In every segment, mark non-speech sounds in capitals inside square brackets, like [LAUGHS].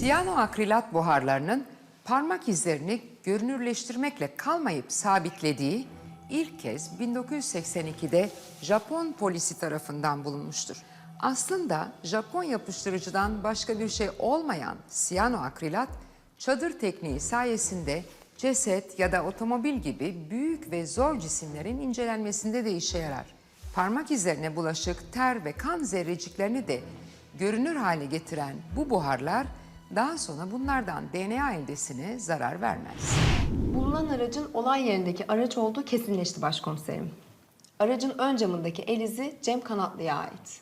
Siyano akrilat buharlarının parmak izlerini görünürleştirmekle kalmayıp sabitlediği ilk kez 1982'de Japon polisi tarafından bulunmuştur. Aslında Japon yapıştırıcıdan başka bir şey olmayan siyano akrilat çadır tekniği sayesinde ceset ya da otomobil gibi büyük ve zor cisimlerin incelenmesinde de işe yarar. Parmak izlerine bulaşık, ter ve kan zerreciklerini de görünür hale getiren bu buharlar daha sonra bunlardan DNA eldesine zarar vermez. Bulunan aracın olay yerindeki araç olduğu kesinleşti başkomiserim. Aracın ön camındaki el izi Cem Kanatlı'ya ait.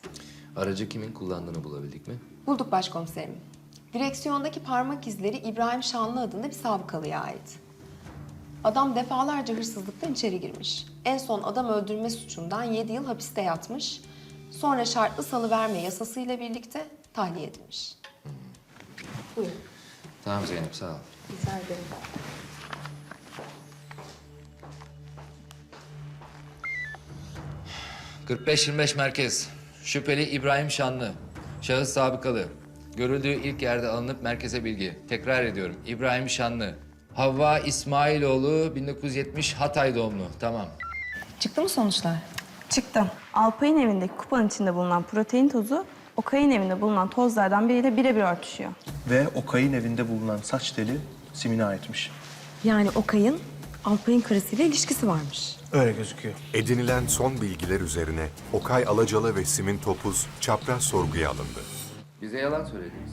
Aracı kimin kullandığını bulabildik mi? Bulduk başkomiserim. Direksiyondaki parmak izleri İbrahim Şanlı adında bir sabıkalıya ait. Adam defalarca hırsızlıktan içeri girmiş. En son adam öldürme suçundan 7 yıl hapiste yatmış. Sonra şartlı salıverme yasasıyla birlikte tahliye edilmiş. Buyurun. Tamam Zeynep sağ ol. Rica ederim. ...45-25 merkez. Şüpheli İbrahim Şanlı. Şahıs sabıkalı. Görüldüğü ilk yerde alınıp merkeze bilgi. Tekrar ediyorum. İbrahim Şanlı. Havva İsmailoğlu 1970 Hatay doğumlu. Tamam. Çıktı mı sonuçlar? Çıktı. Alpay'ın evindeki kupanın içinde bulunan protein tozu, Okay'ın evinde bulunan tozlardan biriyle birebir örtüşüyor. Ve Okay'ın evinde bulunan saç teli Simin'e aitmiş. Yani Okay'ın Alpay'ın karısıyla ilişkisi varmış. Öyle gözüküyor. Edinilen son bilgiler üzerine Okay Alacalı ve Simin Topuz çapraz sorguya alındı. Bize yalan söylediniz.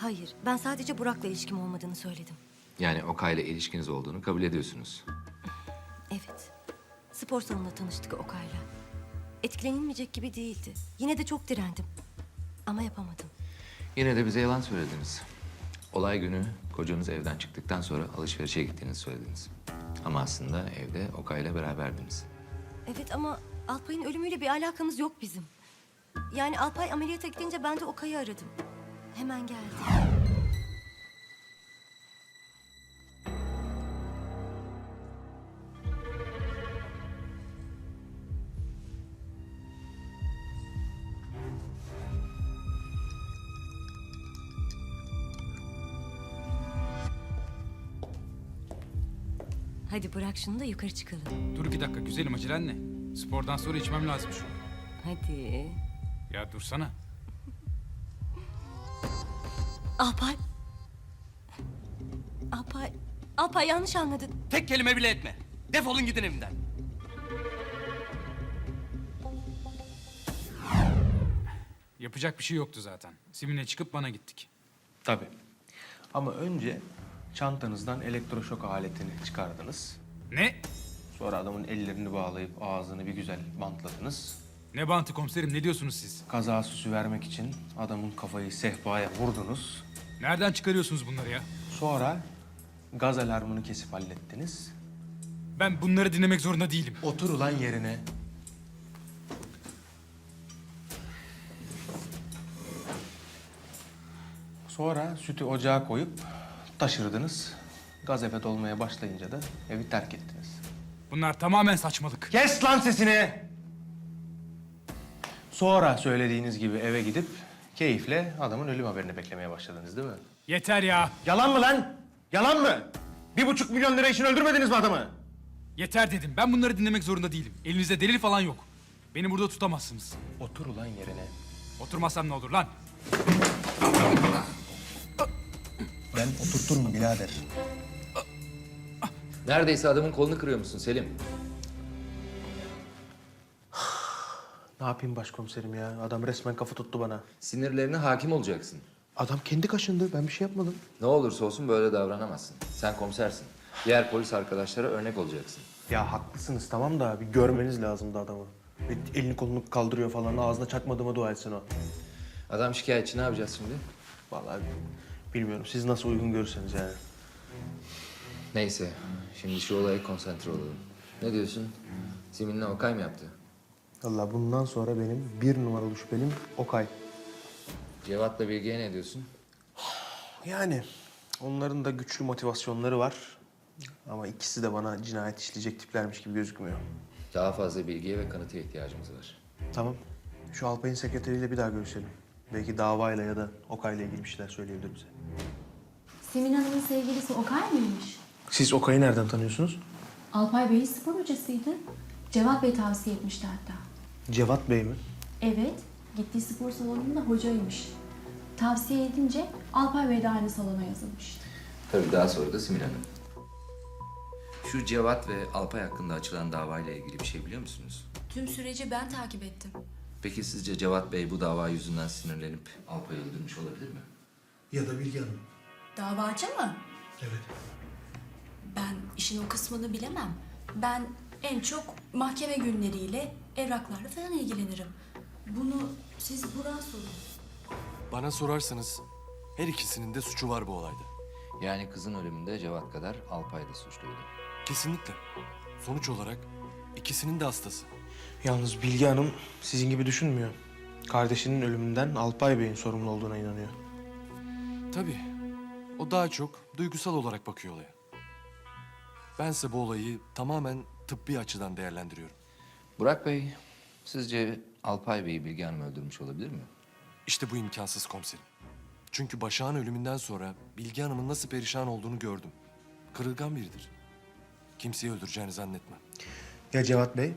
Hayır, ben sadece Burak'la ilişkim olmadığını söyledim. Yani Okay'la ilişkiniz olduğunu kabul ediyorsunuz. Evet, spor salonunda tanıştık Okay'la. Etkilenilmeyecek gibi değildi. Yine de çok direndim. Ama yapamadım. Yine de bize yalan söylediniz. Olay günü kocanız evden çıktıktan sonra alışverişe gittiğinizi söylediniz. Ama aslında evde Okay'la beraberdiniz. Evet ama Alpay'ın ölümüyle bir alakamız yok bizim. Yani Alpay ameliyata gidince ben de Okay'ı aradım. Hemen geldi. Hadi bırak şunu da yukarı çıkalım. Dur iki dakika güzelim acelen ne? Spordan sonra içmem lazım şu. Hadi. Ya dursana. [LAUGHS] Alpay. Alpay. Alpay yanlış anladın. Tek kelime bile etme. Defolun gidin evimden. Yapacak bir şey yoktu zaten. Simin'e çıkıp bana gittik. Tabii. Ama önce çantanızdan elektroşok aletini çıkardınız. Ne? Sonra adamın ellerini bağlayıp ağzını bir güzel bantladınız. Ne bantı komiserim ne diyorsunuz siz? Kaza süsü vermek için adamın kafayı sehpaya vurdunuz. Nereden çıkarıyorsunuz bunları ya? Sonra gaz alarmını kesip hallettiniz. Ben bunları dinlemek zorunda değilim. Otur ulan yerine. Sonra sütü ocağa koyup taşırdınız. Gaz eve dolmaya başlayınca da evi terk ettiniz. Bunlar tamamen saçmalık. Kes lan sesini! Sonra söylediğiniz gibi eve gidip keyifle adamın ölüm haberini beklemeye başladınız değil mi? Yeter ya. Yalan mı lan? Yalan mı? Bir buçuk milyon lira için öldürmediniz mi adamı? Yeter dedim. Ben bunları dinlemek zorunda değilim. Elinizde delil falan yok. Beni burada tutamazsınız. Otur ulan yerine. Oturmasam ne olur lan? Ben oturturum birader. Neredeyse adamın kolunu kırıyor musun Selim? Ne yapayım başkomiserim ya? Adam resmen kafa tuttu bana. Sinirlerine hakim olacaksın. Adam kendi kaşındı. Ben bir şey yapmadım. Ne olursa olsun böyle davranamazsın. Sen komisersin. Diğer polis arkadaşlara örnek olacaksın. Ya haklısınız tamam da bir görmeniz lazımdı adamı. Bir elini kolunu kaldırıyor falan. Ağzına çakmadığıma dua etsin o. Adam şikayetçi ne yapacağız şimdi? Vallahi bilmiyorum. Siz nasıl uygun görürseniz yani. Neyse, şimdi şu olaya konsantre olalım. Ne diyorsun? Simin'le Okay mı yaptı? Vallahi bundan sonra benim bir numaralı şüphelim Okay. Cevat'la Bilge'ye ne diyorsun? Yani onların da güçlü motivasyonları var. Ama ikisi de bana cinayet işleyecek tiplermiş gibi gözükmüyor. Daha fazla bilgiye ve kanıta ihtiyacımız var. Tamam. Şu Alpay'ın sekreteriyle bir daha görüşelim. Belki davayla ya da Okay'la ilgili bir şeyler söyleyebilir bize. Semin Hanım'ın sevgilisi Okay mıymış? Siz Okay'ı nereden tanıyorsunuz? Alpay Bey'in spor hocasıydı. Cevat Bey tavsiye etmişti hatta. Cevat Bey mi? Evet, gittiği spor salonunda hocaymış. Tavsiye edince Alpay Bey de aynı salona yazılmış. Tabii daha sonra da Simin Hanım. Şu Cevat ve Alpay hakkında açılan davayla ilgili bir şey biliyor musunuz? Tüm süreci ben takip ettim. Peki sizce Cevat Bey bu dava yüzünden sinirlenip Alpay'ı öldürmüş olabilir mi? Ya da Bilge Hanım. Davacı mı? Evet. Ben işin o kısmını bilemem. Ben en çok mahkeme günleriyle, evraklarla falan ilgilenirim. Bunu siz Burak'a sorun. Bana sorarsanız her ikisinin de suçu var bu olayda. Yani kızın ölümünde Cevat kadar Alpay da suçluydu. Kesinlikle. Sonuç olarak ikisinin de hastası. Yalnız Bilge Hanım sizin gibi düşünmüyor. Kardeşinin ölümünden Alpay Bey'in sorumlu olduğuna inanıyor. Tabii. O daha çok duygusal olarak bakıyor olaya. Bense bu olayı tamamen tıbbi açıdan değerlendiriyorum. Burak Bey, sizce Alpay Bey'i Bilge Hanım öldürmüş olabilir mi? İşte bu imkansız komiserim. Çünkü Başak'ın ölümünden sonra Bilge Hanım'ın nasıl perişan olduğunu gördüm. Kırılgan biridir. Kimseyi öldüreceğini zannetmem. Ya Cevat Bey?